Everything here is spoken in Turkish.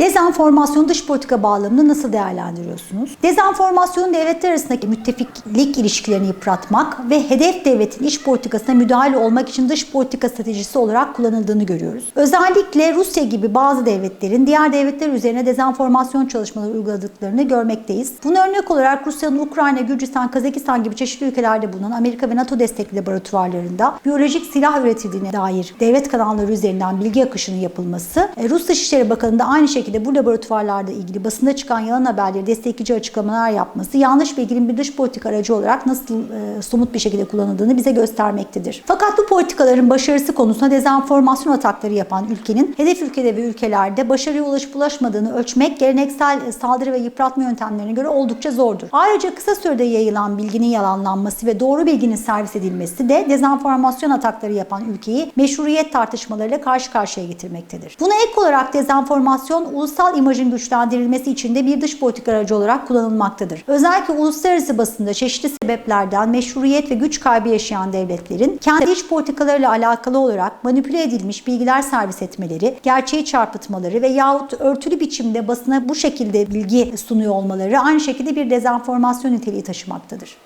Dezenformasyon dış politika bağlamını nasıl değerlendiriyorsunuz? Dezenformasyon devletler arasındaki müttefiklik ilişkilerini yıpratmak ve hedef devletin iç politikasına müdahale olmak için dış politika stratejisi olarak kullanıldığını görüyoruz. Özellikle Rusya gibi bazı devletlerin diğer devletler üzerine dezenformasyon çalışmaları uyguladıklarını görmekteyiz. Buna örnek olarak Rusya'nın Ukrayna, Gürcistan, Kazakistan gibi çeşitli ülkelerde bulunan Amerika ve NATO destekli laboratuvarlarında biyolojik silah üretildiğine dair devlet kanalları üzerinden bilgi akışının yapılması, e, Rus Dışişleri Bakanı aynı şekilde bu laboratuvarlarda ilgili basında çıkan yalan haberleri destekleyici açıklamalar yapması, yanlış bilginin bir dış politika aracı olarak nasıl e, somut bir şekilde kullanıldığını bize göstermektedir. Fakat bu politikaların başarısı konusunda dezenformasyon atakları yapan ülkenin hedef ülkede ve ülkelerde başarıya ulaşıp ulaşmadığını ölçmek geleneksel saldırı ve yıpratma yöntemlerine göre oldukça zordur. Ayrıca kısa sürede yayılan bilginin yalanlanması ve doğru bilginin servis edilmesi de dezenformasyon atakları yapan ülkeyi meşruiyet tartışmalarıyla karşı karşıya getirmektedir. Buna ek olarak dezenformasyon ulusal imajın güçlendirilmesi için de bir dış politika aracı olarak kullanılmaktadır. Özellikle uluslararası basında çeşitli sebeplerden meşruiyet ve güç kaybı yaşayan devletlerin kendi iç politikalarıyla alakalı olarak manipüle edilmiş bilgiler servis etmeleri, gerçeği çarpıtmaları ve yahut örtülü biçimde basına bu şekilde bilgi sunuyor olmaları aynı şekilde bir dezenformasyon niteliği taşımaktadır.